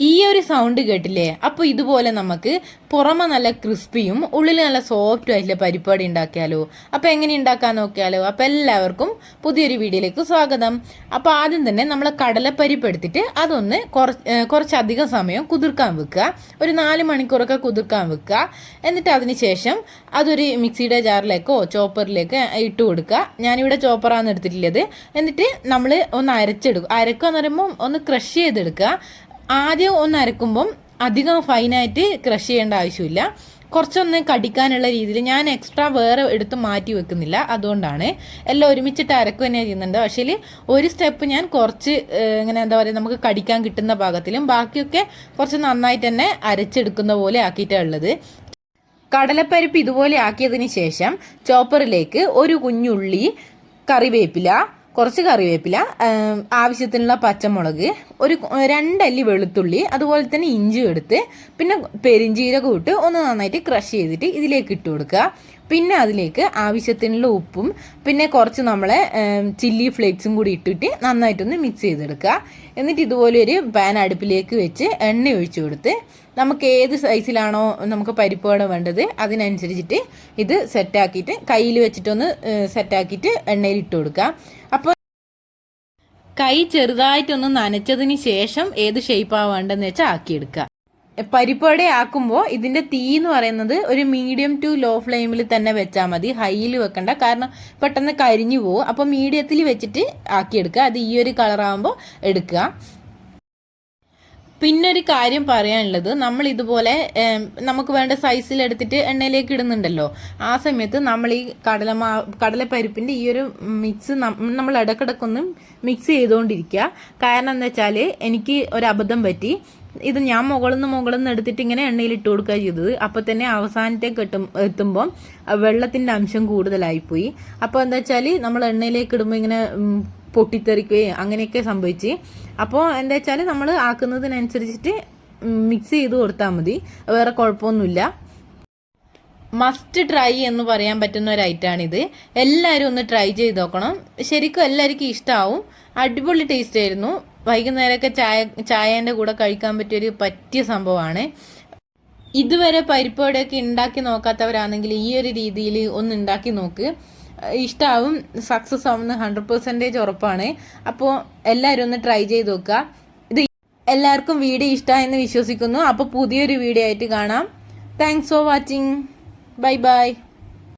ഈ ഒരു സൗണ്ട് കേട്ടില്ലേ? അപ്പോൾ ഇതുപോലെ നമുക്ക് പുറമെ നല്ല ക്രിസ്പിയും ഉള്ളിൽ നല്ല സോഫ്റ്റും ആയിട്ടുള്ള പരിപ്പാടി ഉണ്ടാക്കിയാലോ? അപ്പോൾ എങ്ങനെ ഉണ്ടാക്കാൻ നോക്കിയാലോ? അപ്പോൾ എല്ലാവർക്കും പുതിയൊരു വീഡിയോയിലേക്ക് സ്വാഗതം. അപ്പോൾ ആദ്യം തന്നെ നമ്മൾ കടലപ്പരിപ്പ് എടുത്തിട്ട് അതൊന്ന് കുറച്ച് കുറച്ചധികം സമയം കുതിർക്കാൻ വെക്കുക. ഒരു നാല് മണിക്കൂറൊക്കെ കുതിർക്കാൻ വെക്കുക. എന്നിട്ട് അതിന് ശേഷം അതൊരു മിക്സിയുടെ ജാറിലേക്കോ ചോപ്പറിലേക്കോ ഇട്ട് കൊടുക്കുക. ഞാനിവിടെ ചോപ്പറാണ് എടുത്തിട്ടുള്ളത്. എന്നിട്ട് നമ്മൾ ഒന്ന് അരച്ചെടുക്കുക അരക്കുക എന്ന് പറയുമ്പോൾ ഒന്ന് ക്രഷ് ചെയ്തെടുക്കുക. ആദ്യം ഒന്ന് അരക്കുമ്പം അധികം ഫൈനായിട്ട് ക്രഷ് ചെയ്യേണ്ട ആവശ്യമില്ല. കുറച്ചൊന്ന് കടിക്കാനുള്ള രീതിയിൽ ഞാൻ എക്സ്ട്രാ വേറെ എടുത്ത് മാറ്റി വെക്കുന്നില്ല അതുകൊണ്ടാണ്. എല്ലാം ഒരുമിച്ചിട്ട് അരക്കുക തന്നെ ചെയ്യുന്നുണ്ട്. പക്ഷേ ഒരു സ്റ്റെപ്പ് ഞാൻ കുറച്ച് ഇങ്ങനെ എന്താ പറയുക നമുക്ക് കടിക്കാൻ കിട്ടുന്ന ഭാഗത്തിലും ബാക്കിയൊക്കെ കുറച്ച് നന്നായിട്ട് തന്നെ അരച്ചെടുക്കുന്ന പോലെ ആക്കിയിട്ടാണ് ഉള്ളത്. കടലപ്പരിപ്പ് ഇതുപോലെ ആക്കിയതിന് ശേഷം ചോപ്പറിലേക്ക് ഒരു കുഞ്ഞുള്ളി കറിവേപ്പില കുറച്ച് കറിവേപ്പില ആവശ്യത്തിനുള്ള പച്ചമുളക് ഒരു രണ്ടല്ലി വെളുത്തുള്ളി അതുപോലെ തന്നെ ഇഞ്ചി എടുത്ത് പിന്നെ പെരിഞ്ചീരകം ഇട്ട് ഒന്ന് നന്നായിട്ട് ക്രഷ് ചെയ്തിട്ട് ഇതിലേക്ക് ഇട്ട് കൊടുക്കുക. പിന്നെ അതിലേക്ക് ആവശ്യത്തിനുള്ള ഉപ്പും പിന്നെ കുറച്ച് നമ്മളെ ചില്ലി ഫ്ലേക്സും കൂടി ഇട്ടിട്ട് നന്നായിട്ടൊന്ന് മിക്സ് ചെയ്തെടുക്കുക. എന്നിട്ട് ഇതുപോലെ ഒരു പാൻ അടുപ്പിലേക്ക് വെച്ച് എണ്ണ ഒഴിച്ചു കൊടുത്ത് നമുക്ക് ഏത് സൈസിലാണോ നമുക്ക് പരിപ്പ് വട വേണ്ടത് അതിനനുസരിച്ചിട്ട് ഇത് സെറ്റാക്കിയിട്ട് കയ്യിൽ വെച്ചിട്ടൊന്ന് സെറ്റാക്കിയിട്ട് എണ്ണയിൽ ഇട്ട് കൊടുക്കുക. അപ്പോൾ കൈ ചെറുതായിട്ടൊന്ന് നനച്ചതിന് ശേഷം ഏത് ഷേപ്പാണ് വേണ്ടതെന്ന് വെച്ചാൽ ആക്കിയെടുക്കുക. പരിപ്പവട ആക്കുമ്പോൾ ഇതിന്റെ തീ എന്ന് പറയുന്നത് ഒരു മീഡിയം ടു ലോ ഫ്ലെയിമിൽ തന്നെ വെച്ചാൽ മതി. ഹൈയിൽ വെക്കണ്ട. കാരണം പെട്ടെന്ന് കരിഞ്ഞു പോകും അപ്പോൾ മീഡിയത്തിൽ വെച്ചിട്ട് ആക്കിയെടുക്കുക. അത് ഈ ഒരു കളറാകുമ്പോൾ എടുക്കുക. പിന്നൊരു കാര്യം പറയാനുള്ളത്. നമ്മൾ ഇതുപോലെ നമുക്ക് വേണ്ട സൈസിൽ എടുത്തിട്ട് എണ്ണയിലേക്ക് ഇടുന്നുണ്ടല്ലോ. ആ സമയത്ത് നമ്മൾ ഈ കടലമാ കടലപ്പരിപ്പിന്റെ ഈ ഒരു മിക്സ് നമ്മൾ ഇടക്കിടക്കൊന്നും മിക്സ് ചെയ്തുകൊണ്ടിരിക്കുക കാരണം എന്താ വെച്ചാൽ എനിക്ക് ഒരു അബദ്ധം പറ്റി. ഇത് ഞാൻ മുകളിൽ നിന്ന് മുകളിൽ നിന്ന് എടുത്തിട്ട് ഇങ്ങനെ എണ്ണയിൽ ഇട്ട് കൊടുക്കുക ചെയ്തത്. അപ്പോൾ തന്നെ അവസാനത്തേക്ക് എത്തും എത്തുമ്പോൾ വെള്ളത്തിന്റെ അംശം കൂടുതലായിപ്പോയി. അപ്പോൾ എന്താ വെച്ചാൽ നമ്മൾ എണ്ണയിലേക്ക് ഇടുമ്പോൾ ഇങ്ങനെ പൊട്ടിത്തെറിക്കുകയും അങ്ങനെയൊക്കെ സംഭവിച്ച്. അപ്പോൾ എന്താ വെച്ചാൽ നമ്മൾ ആക്കുന്നതിനനുസരിച്ചിട്ട് മിക്സ് ചെയ്ത് കൊടുത്താൽ മതി. വേറെ കുഴപ്പമൊന്നുമില്ല. മസ്റ്റ് ട്രൈ എന്ന് പറയാൻ പറ്റുന്ന ഒരു ഐറ്റമാണിത് എല്ലാവരും ഒന്ന് ട്രൈ ചെയ്ത് നോക്കണം. ശരിക്കും എല്ലാവർക്കും ഇഷ്ടമാവും അടിപൊളി ടേസ്റ്റ് ആയിരുന്നു. വൈകുന്നേരമൊക്കെ ചായ ചായേന്റെ കൂടെ കഴിക്കാൻ പറ്റിയൊരു പറ്റിയ സംഭവമാണ്. ഇതുവരെ പരിപ്പോടെയൊക്കെ ഉണ്ടാക്കി നോക്കാത്തവരാണെങ്കിൽ ഈ ഒരു രീതിയിൽ ഒന്ന് ഉണ്ടാക്കി നോക്ക്. ഇഷ്ടാവും സക്സസ് ആവുന്ന ഹൺഡ്രഡ് പെർസെന്റേജ് ഉറപ്പാണ്. അപ്പോൾ എല്ലാവരും ഒന്ന് ട്രൈ ചെയ്ത് നോക്കുക. ഇത് എല്ലാവർക്കും വീഡിയോ ഇഷ്ടമായെന്ന് വിശ്വസിക്കുന്നു. അപ്പോൾ പുതിയൊരു വീഡിയോ ആയിട്ട് കാണാം. Thanks for watching bye bye